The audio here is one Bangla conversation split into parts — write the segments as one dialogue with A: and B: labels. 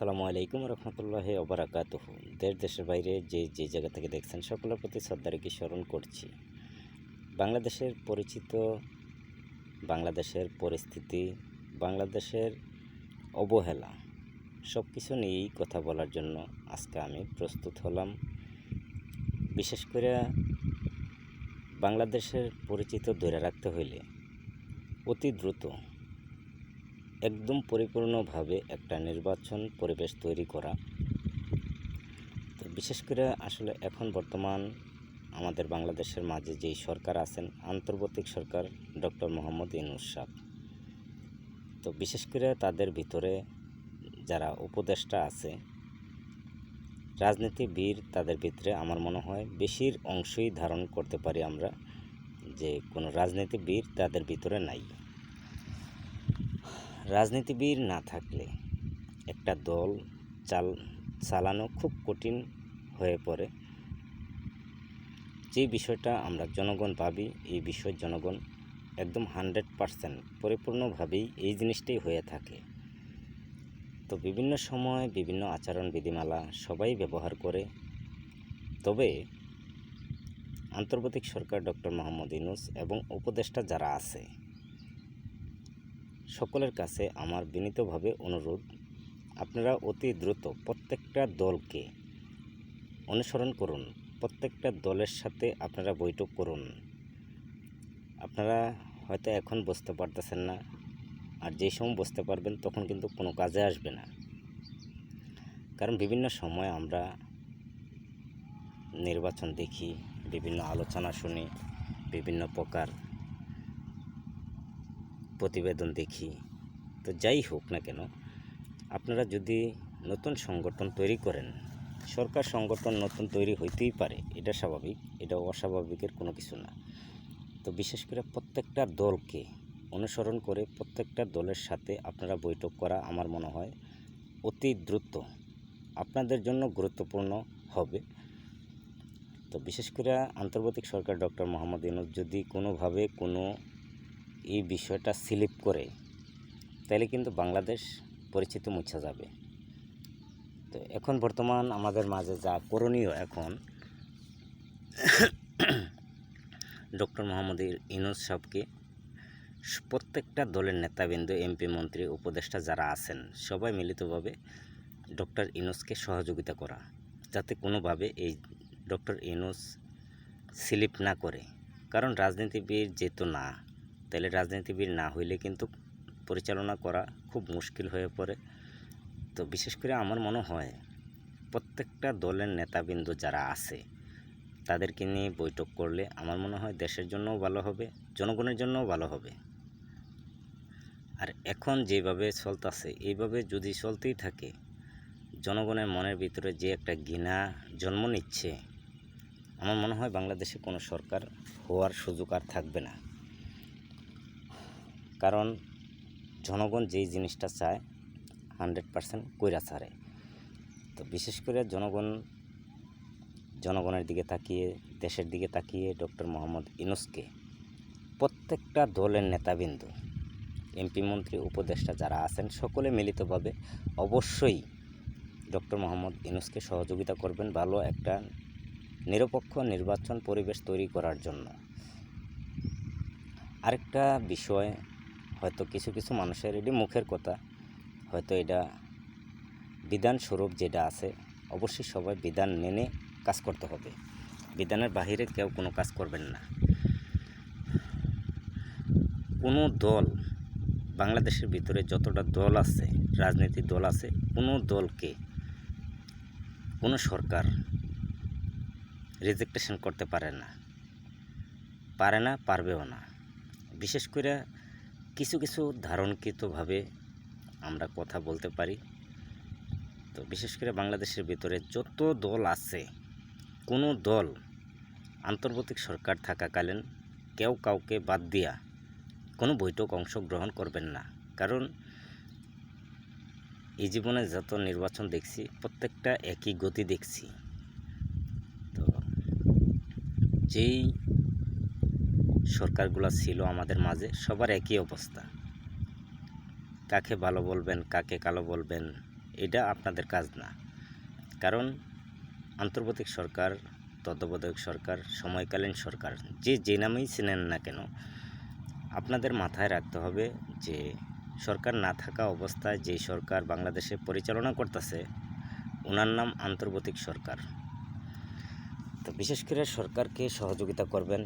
A: আসসালামু আলাইকুম রহমতুল্লাহ ওবরাকাত দেশ, দেশের বাইরে যে যে জায়গা থেকে দেখছেন সকলের প্রতি শ্রদ্ধারেখে স্মরণ করছি। বাংলাদেশের পরিচিত, বাংলাদেশের পরিস্থিতি, বাংলাদেশের অবহেলা সব কিছু নিয়েই কথা বলার জন্য আজকে আমি প্রস্তুত হলাম। বিশেষ করে বাংলাদেশের পরিচিত ধরে রাখতে হইলে অতি দ্রুত একদম পরিপূর্ণভাবে একটা নির্বাচন পরিবেশ তৈরি করা। তো বিশেষ করে আসলে এখন বর্তমান আমাদের বাংলাদেশের মাঝে যেই সরকার আছেন, আন্তর্জাতিক সরকার ডক্টর মোহাম্মদ ইনুস সাহ তো বিশেষ করে তাদের ভিতরে যারা উপদেষ্টা আছে, রাজনীতিবিদ তাদের ভিতরে আমার মনে হয় বেশির অংশই ধারণ করতে পারি আমরা যে কোনো রাজনীতিবিদ তাদের ভিতরে নাই। রাজনীতিবিদ না থাকলে একটা দল চাল, চালানো খুব কঠিন হয়ে পড়ে। যে বিষয়টা আমরা জনগণ ভাবি এই বিষয় জনগণ একদম হান্ড্রেড পারসেন্ট পরিপূর্ণভাবেই এই জিনিসটাই হয়ে থাকে। তো বিভিন্ন সময় বিভিন্ন আচরণ বিধিমালা সবাই ব্যবহার করে। তবে আন্তর্জাতিক সরকার ডক্টর মোহাম্মদ ইউনুস এবং উপদেষ্টা যারা আছে সকলের কাছে আমার বিনীতভাবে অনুরোধ, আপনারা অতি দ্রুত প্রত্যেকটা দলকে অনুসরণ করুন, প্রত্যেকটা দলের সাথে আপনারা বৈঠক করুন। আপনারা হয়তো এখন বুঝতে পারতেছেন না, আর যেই সময় বুঝতে পারবেন তখন কিন্তু কোনো কাজে আসবে না। কারণ বিভিন্ন সময় আমরা নির্বাচন দেখি, বিভিন্ন আলোচনা শুনি, বিভিন্ন প্রকার প্রতিবেদন দেখি। তো যাই হোক না কেন, আপনারা যদি নতুন সংগঠন তৈরি করেন, সরকার সংগঠন নতুন তৈরি হইতেই পারে, এটা স্বাভাবিক, এটা অস্বাভাবিকের কোনো কিছু না। তো বিশেষ করে প্রত্যেকটা দলকে অনুসরণ করে প্রত্যেকটা দলের সাথে আপনারা বৈঠক করা আমার মনে হয় অতি দ্রুত আপনাদের জন্য গুরুত্বপূর্ণ হবে। তো বিশেষ করে আন্তর্জাতিক সরকার ডক্টর মোহাম্মদ ইউনুস যদি কোনোভাবে কোনো এই বিষয়টা স্লিপ করে তাহলে কিন্তু বাংলাদেশ পরিচিত মুছা যাবে। তো এখন বর্তমান আমাদের মাঝে যা করণীয় এখন, ডক্টর মোহাম্মদ ইনুস সাহকে প্রত্যেকটা দলের নেতাবৃন্দ, এমপি, মন্ত্রী, উপদেষ্টা যারা আছেন, সবাই মিলিতভাবে ডক্টর ইনুসকে সহযোগিতা করা, যাতে কোনোভাবে এই ডক্টর ইনুস স্লিপ না করে। কারণ রাজনীতিবিদ যেহেতু না তাহলে রাজনীতিবিদ না হইলে কিন্তু পরিচালনা করা খুব মুশকিল হয়ে পড়ে। তো বিশেষ করে আমার মনে হয় প্রত্যেকটা দলের নেতাবৃন্দ যারা আছে, তাদেরকে নিয়ে বৈঠক করলে আমার মনে হয় দেশের জন্যও ভালো হবে, জনগণের জন্যও ভালো হবে। আর এখন যেভাবে চলতেছে, এইভাবে যদি চলতেই থাকে, জনগণের মনের ভিতরে যে একটা ঘৃণা জন্ম নিচ্ছে, আমার মনে হয় বাংলাদেশে কোনো সরকার হওয়ার সুযোগ আর থাকবে না। কারণ জনগণ যেই জিনিসটা চায় হান্ড্রেড পারসেন্ট কইরা ছাড়ে। তো বিশেষ করে জনগণ, জনগণের দিকে তাকিয়ে, দেশের দিকে তাকিয়ে ডক্টর মোহাম্মদ ইনুসকে প্রত্যেকটা দলের নেতাবিন্দু এমপি মন্ত্রী, উপদেষ্টা যারা আছেন সকলে মিলিতভাবে অবশ্যই ডক্টর মোহাম্মদ ইনুসকে সহযোগিতা করবেন ভালো একটা নিরপেক্ষ নির্বাচন পরিবেশ তৈরি করার জন্য। আরেকটা বিষয় হয়তো কিছু কিছু মানুষের এটি মুখের কথা। হয়তো এটা বিধানস্বরূপ যেটা আছে, অবশ্যই সবাই বিধান মেনে কাজ করতে হবে। বিধানের বাহিরে কেউ কোনো কাজ করবেন না। কোনো দল, বাংলাদেশের ভিতরে যতটা দল আছে রাজনৈতিক দল আছে, কোনো দলকে কোনো সরকার রিজেক্টেশন করতে পারে না। পারে না, পারবেও না। বিশেষ করে কিছু কিছু ধারণকৃতভাবে আমরা কথা বলতে পারি। তো বিশেষ করে বাংলাদেশের ভিতরে যত দল আছে, কোনো দল আন্তর্জাতিক সরকার থাকাকালীন কেউ কাউকে বাদ দিয়া কোনো বৈঠক অংশগ্রহণ করবেন না। কারণ এই জীবনে যত নির্বাচন দেখছি, প্রত্যেকটা একই গতি দেখছি। তো যেই সরকারগুলো ছিল আমাদের মাঝে, সবার একই অবস্থা। কাকে ভালো বলবেন, কাকে কালো বলবেন, এটা আপনাদের কাজ না। কারণ আন্তর্জাতিক সরকার, তত্ত্বাবধায়ক সরকার, সময়কালীন সরকার, যে যে নামেই চেনেন না কেন, আপনাদের মাথায় রাখতে হবে যে সরকার না থাকা অবস্থায় যেই সরকার বাংলাদেশে পরিচালনা করতেছে, ওনার নাম আন্তর্জাতিক সরকার। তো বিশেষ করে সরকারকে সহযোগিতা করবেন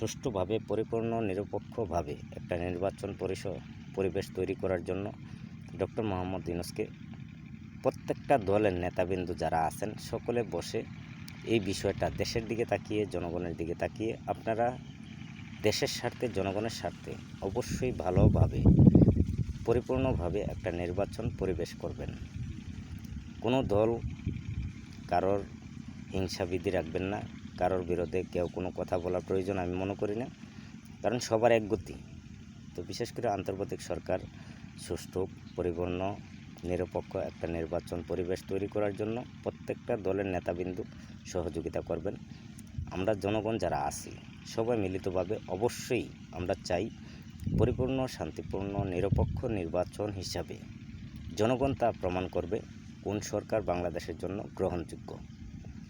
A: সুষ্ঠুভাবে, পরিপূর্ণ, নিরপেক্ষভাবে একটা নির্বাচন পরিষদ পরিবেশ তৈরি করার জন্য ডক্টর মোহাম্মদ ইউনুসকে প্রত্যেকটা দলের নেতাবিন্দু যারা আছেন সকলে বসে এই বিষয়টা দেশের দিকে তাকিয়ে, জনগণের দিকে তাকিয়ে, আপনারা দেশের স্বার্থে, জনগণের স্বার্থে অবশ্যই ভালোভাবে, পরিপূর্ণভাবে একটা নির্বাচন পরিবেশ করবেন। কোনো দল কারোর হিংসাবিধি রাখবেন না। কারোর বিরুদ্ধে কেউ কোনো কথা বলার প্রয়োজন আমি মনে করি না। কারণ সবার এক গতি। তো বিশেষ করে আন্তর্জাতিক সরকার সুষ্ঠু, পরিপূর্ণ, নিরপেক্ষ একটা নির্বাচন পরিবেশ তৈরি করার জন্য প্রত্যেকটা দলের নেতাবিন্দু সহযোগিতা করবেন। আমরা জনগণ যারা আছি, সবাই মিলিতভাবে অবশ্যই আমরা চাই পরিপূর্ণ, শান্তিপূর্ণ, নিরপেক্ষ নির্বাচন হিসাবে। জনগণ তা প্রমাণ করবে কোন সরকার বাংলাদেশের জন্য গ্রহণযোগ্য।